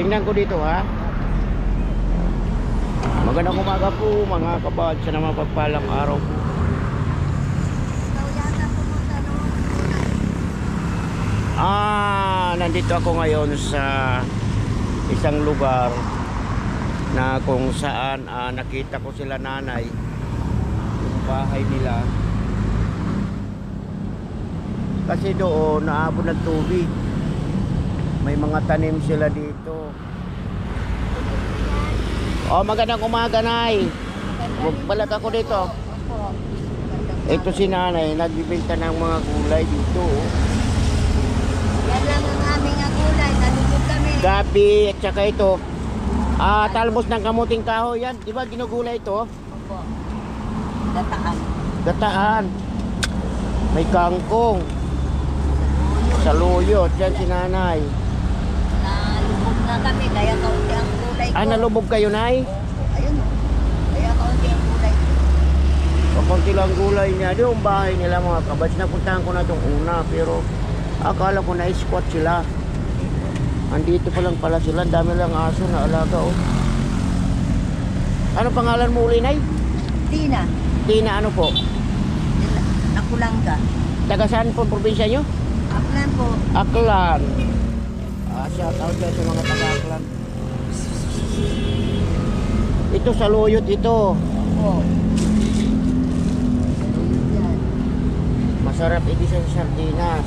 Tingnan ko dito ha. Magandang umaga po mga kabad sa naman pagpalang araw po. Ah, nandito ako ngayon sa isang lugar na kung saan ah, nakita ko sila nanay yung bahay nila kasi doon naabot ng tubig may mga tanim sila dito. Oh magandang umaga nay. Magbalag ako dito. Ito si nanay nagbibenta ng mga gulay dito oh. Yan lang ang aming agulay. Nalubog kami. gabi at saka ito. Ah talbos ng kamuting kahoy yan. Di ba ginugulay ito? Opo. Gataan. gataan may kangkong. Saluyot yan si nanay Na kami. Kaya kaunti ang gulay ko. ah nalubog kayo nay Opo. Ayun. o. Kaya kaunti ang gulay ko. kakunti lang gulay niya doon ang bahay nila mga kabats napuntahan ko na itong una pero akala ko na squat sila andito pa lang pala sila ang dami lang aso na alaga oh ano pangalan mo uli nay? Tina. Tina ano po? Nakulangga. taga saan po probinsya nyo? Aklan po. Aklan. Ah, shout out dyan sa mga taga Aklan. Ito sa Luyot ito. Yan. Masarap ito sa sardinas.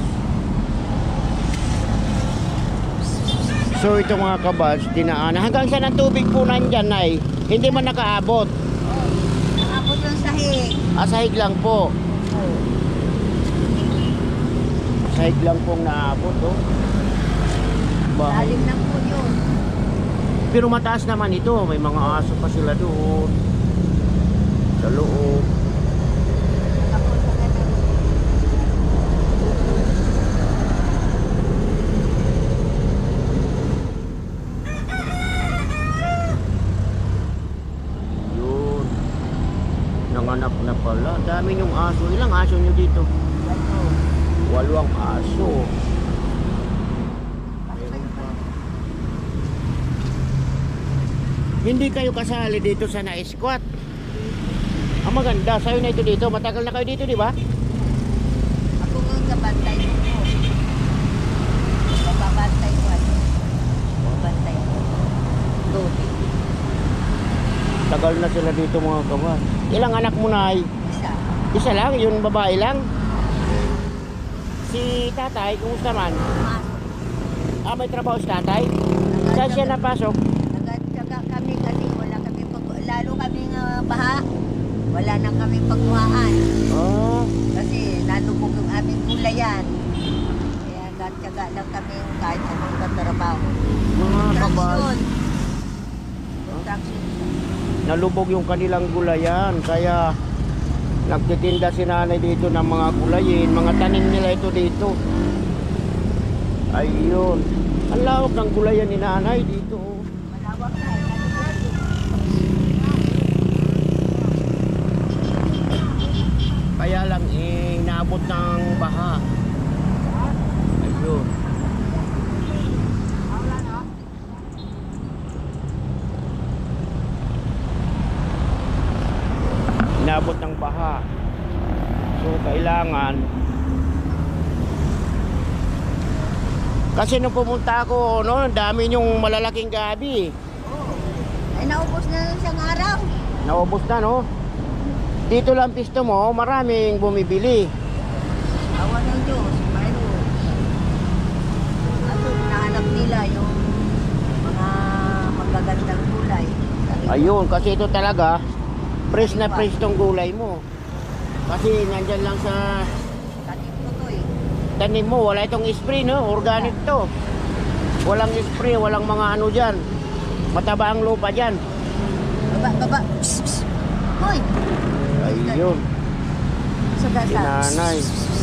So ito mga kabads, dinaanan. Hanggang saan ang tubig po nandyan, Nay? Hindi man nakaabot. Nakabot yung sahig. Asahig lang po. Opo. Asahig lang pong naabot, oh. Bahay. Lalim lang po yun. Pero mataas naman ito. May mga aso pa sila doon. Sa loob. Yun. Nanganak na pala. Dami yung aso. Ilang aso nyo dito? Ano? Walo ang aso. Hindi kayo kasali dito sa na-squat. Ang maganda, sa'yo na ito dito. Matagal na kayo dito, di ba? Ako nga kabantay mo po. Bababantay ko ano. Babantay ko. Lobi. Tagal na sila dito mga kawan. Ilang anak mo na Isa. Isa lang, yung babae lang. Si tatay, kumusta man? Ah, may trabaho si tatay? Saan siya napasok? Nagtyaga kami kasi wala kami pag... Lalo kami nga baha. Wala na kami pagkuhaan. Oh, Kasi nalubog yung aming gulayan. Kaya nagtyaga lang kami kahit anong katrabaho. mga kabal. Construction. Nalubog yung kanilang gulayan. Kaya nagtitinda si nanay dito ng mga gulayin. Mga tanim nila ito dito. Ayun. Ang lawak ng gulayan ni nanay dito. oh. Malawak na. nalubog. Kaya lang eh, naabot ng baha. Ayun. Inabot ng baha. So, kailangan Kasi nung pumunta ako, no, dami yung malalaking gabi. Ay, naubos na lang siyang araw. Naubos na, no? Dito lang pisto mo, maraming bumibili. Ng Diyos, mayroon. Ano, nahanap nila yung mga magagandang gulay. Ayun, kasi ito talaga, fresh na fresh tong gulay mo. Kasi nandyan lang sa Tanim ko to eh. tanim mo, wala itong spray, no? Organic to. Walang spray, walang mga ano dyan. Mataba ang lupa dyan. Baba, baba. Psst, psst. Hoy! Ayun, Sa si gasa.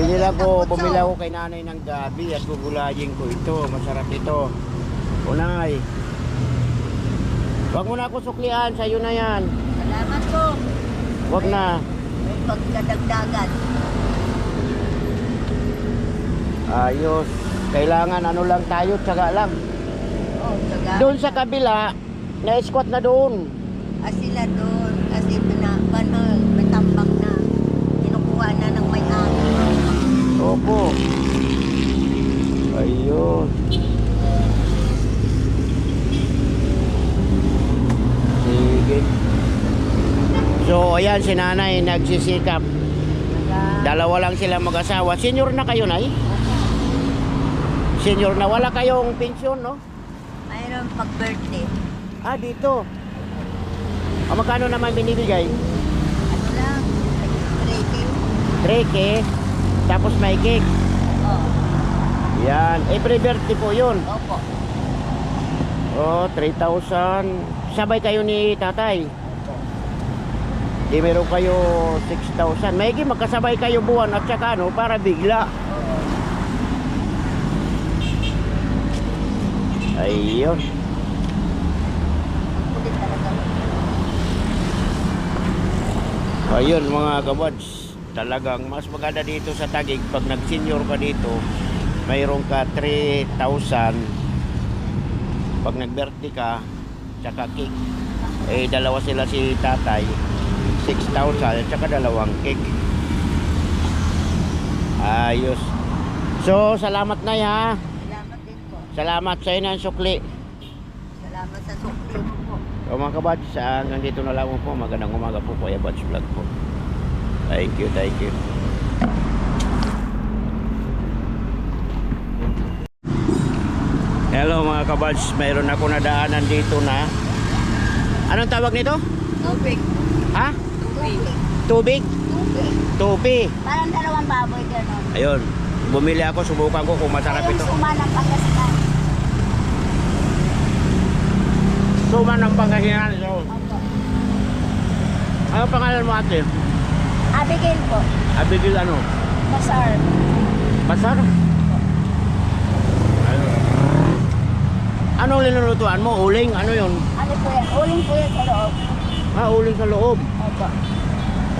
Binila ko, bumila ko kay nanay ng gabi at gugulayin ko ito. Masarap ito. Unay. Huwag mo na ako suklian, sa'yo na yan. Salamat po. Huwag na. May pagkadagdagan. Ayos. Kailangan ano lang tayo, tsaga lang. Oh, taga. Doon sa kabila, na-squat na doon. Ah, sila doon. Kasi pina, ano, may tambang na. Kinukuha na ng may-ari. Opo. Ayun. Sige. So, ayan si nanay nagsisikap. Dalawa lang sila mag-asawa. Senior na kayo, nay? Senior na. Wala kayong pensyon, no? Mayroon pag-birthday. Ah, dito. Ah, magkano naman binibigay? Ano lang, rating. 3K. Tapos may cake. Oh, Yan. Every birthday po yun. opo. Oh, 3,000. Sabay kayo ni tatay. Di meron kayo 6,000. Maigi magkasabay kayo buwan at saka ano, para bigla. Ayun. Ayun mga kabods. Talagang mas maganda dito sa Tagig. Pag nag-senior ka dito, mayroon ka 3,000. Pag nag-birthday ka, tsaka cake. Eh, dalawa sila si tatay. 6,000 at saka dalawang cake. Ayos. So, salamat na ha. Salamat din po. Salamat sa inyo ng sukli. Salamat sa sukli mo po. So mga kabads, ah, hanggang dito na lang po. Magandang umaga po Kuya Bads Vlog po. Thank you, thank you. Hello mga kabads, mayroon ako nadaanan dito na. Anong tawag nito? Tubig. Ha? Tubig. Tubig? Tubig. Tupi. Parang dalawang baboy gano'n. Ayun, bumili ako, subukan ko kung masarap Ayun, ito. suma ng Pangasinan. Suma ng Pangasinan. So, Opo. ano pangalan mo ate? Abigail po. Abigail ano? Basar. Basar? Anong linulutuan mo? Uling? Ano yun? Ano po yan? Uling po yan sa loob. Ah, uling sa loob. Opo.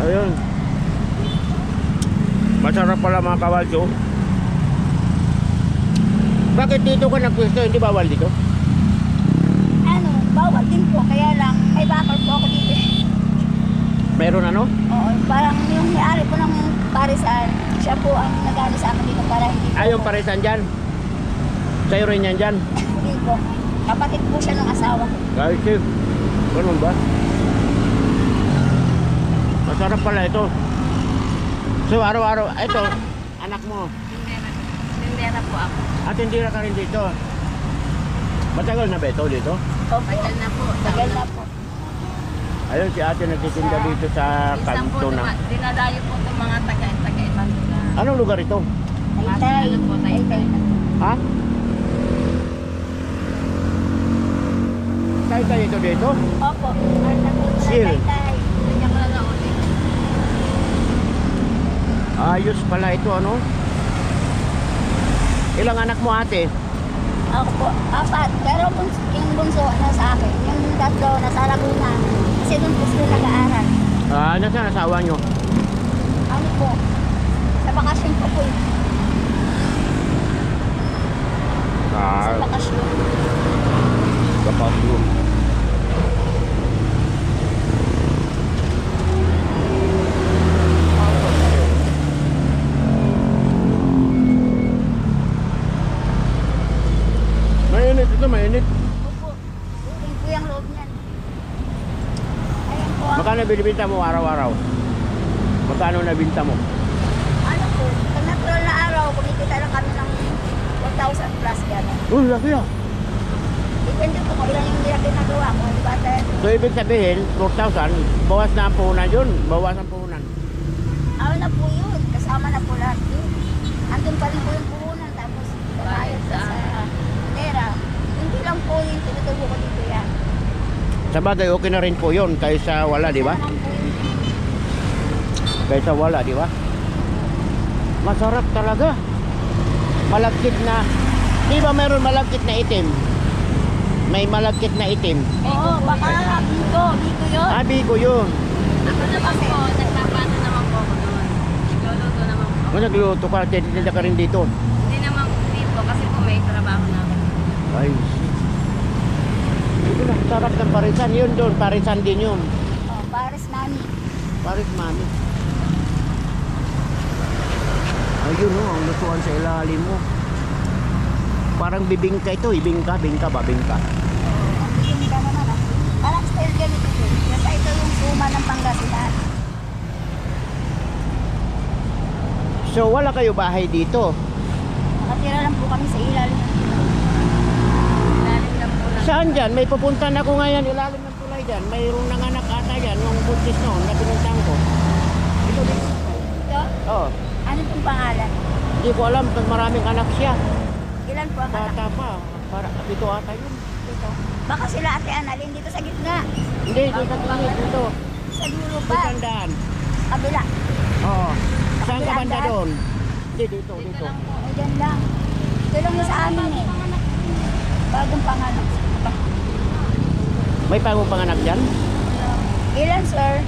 Ayun. Masarap pala mga kawadyo. Bakit dito ka nagpwesto? Hindi bawal dito? Ano, bawal din po. Kaya lang, may bakal po ako dito. Meron ano? Oo, parang yung may-ari po ng parisan, siya po ang nag sa akin dito para hindi po. Ah, yung parisan dyan. Sa'yo rin yan dyan. Hindi po. Kapatid po siya ng asawa ko. Kahit chef. Ganun ba? Masarap pala ito. So, araw-araw. Ito, anak mo. Tindera po ako. At hindi na ka rin dito. Matagal na ba ito dito? Opo. Tagal na po. Tagal na po. Ayun, si ate nagtitinda dito sa kanto na. Dinadayo po itong mga taga-ibang lugar. Anong lugar ito? Taytay. Taytay. Ha? Tayo tayo ito dito? Opo. Ano po. Taytay. Kanya ko na ulit. Ayos pala ito, ano? Ilang anak mo ate? Ako po, apat. Pero bunso, yung bunso na sa akin. Yung tatlo nasa Laguna. Kasi doon po sila nag-aaral. Ah, nasaan asawa nyo? Ano po? Sa bakasyon po po. Sa Ah, bakasyon. kapatlo. Mainit ito, mainit. Opo. Uling po yung loob niyan. Ayan po. ang- Magkano binibinta mo araw-araw? Magkano nabinta mo? Ano po? Sa natural na araw, kumikita lang kami ng 1,000 plus gano'n. Oh, laki ah. Depende po kung ilan yung nila ginagawa ko. Di ba tayo? So, ibig sabihin, 4,000, bawas na ang puhunan yun. Bawas ang puhunan. Ano na po yun? Kasama na po lahat yun. Andun pa rin po yung puhunan. Tapos, bayad sa pera. Hindi lang Sa bagay, okay na rin po yun kaysa wala, di ba? Kaysa wala, di ba? Masarap talaga. Malagkit na. Di ba meron malagkit na itim? May malagkit na itim. Oo, baka Biko, Biko yun. Abi ko yun. Ako naman po, nagpapano naman po ako noon. Nagluluto naman po. Kung nagluto ka, titinda ka rin dito. Hindi naman po dito kasi po may trabaho na ako. Ay. Ito sarap ng parisan. Yun doon, parisan din yun. Oh, Paris Mami. Paris mami. Ayun oh, ang lutuan sa ilalim mo. Parang bibingka ito, ibingka, bingka ba, bingka. Ang bigyan ka naman ah. Parang style ganito din. Kasi ito yung suma ng Pangasinan. So wala kayo bahay dito. Nakatira lang po kami sa ilalim. Ilalim lang po lang. Saan dyan? May pupuntan ako ngayon, ilalim ng tulay dyan. Mayroong nanganak ata dyan, nung buntis noon, na pinuntahan ko. Ito din. Ito, Oh, ano pong pangalan? hindi ko alam kung maraming anak siya. Ilan po ang anak? Bata pa. Para, ito ata yun. Dito. Baka sila ate Annalyn dito sa gitna. Hindi, dito sa gilid, dito. Sa dulo Sa pa. tandaan. Kabila. Oo. Saan ka banda doon? Hindi, dito, dito. O, dyan lang. Ito lang yung sa amin eh. Bagong pangalan. May bagong panganak dyan? Ilan sir?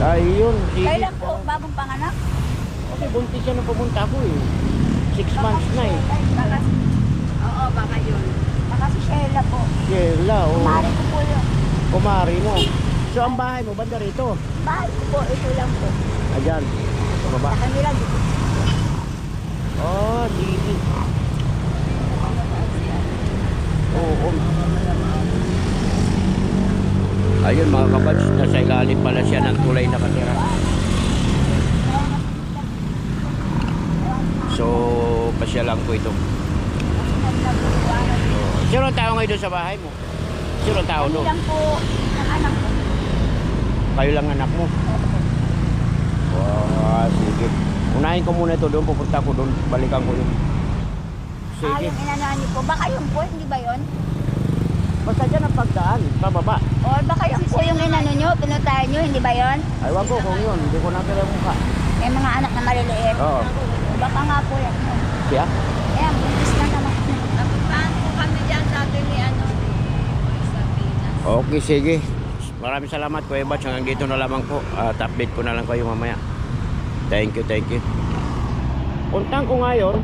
Ayun, sige. Kailan po bagong panganak? Okay, buntis siya nung pumunta ako eh. Six months na eh. Ay, Baka, Oo, baka yun. baka si Sheila po. Sheila, oh. Mari ko po yun. Kumari mo. So, ang bahay mo, banda rito? Bahay ko po, ito lang po. Ayan. Sa baba. Sa kanila dito. Oh, sige. Oo. Ayun mga kabads, nasa ilalim pala siya ng tulay na katira. So, pasya lang po ito. Sino ang tao ngayon doon sa bahay mo? Sino ang tao doon? lang po ng anak ko. Kayo lang anak mo? Wow, sige. Unahin ko muna ito doon, pupunta ko doon, balikan ko yun. Ah, Sige. yung inanahan niyo po. Baka yung po, hindi ba yun? Basta dyan ang pagdaan, pababa. Yung inano nyo, pinuntahan nyo, hindi ba yun? Aywan ko kung yun, hindi ko nakita mukha. May mga anak na maliliit. Oo. Baka nga po yan. Siya? Ayan, buntis na naman. Napuntahan po kami dyan dati ni ano, ni Sabinas. Okay, sige. Maraming salamat Kuya Batch. Hanggang dito na lamang po. At update ko na lang kayo mamaya. Thank you, thank you. Puntang ko ngayon,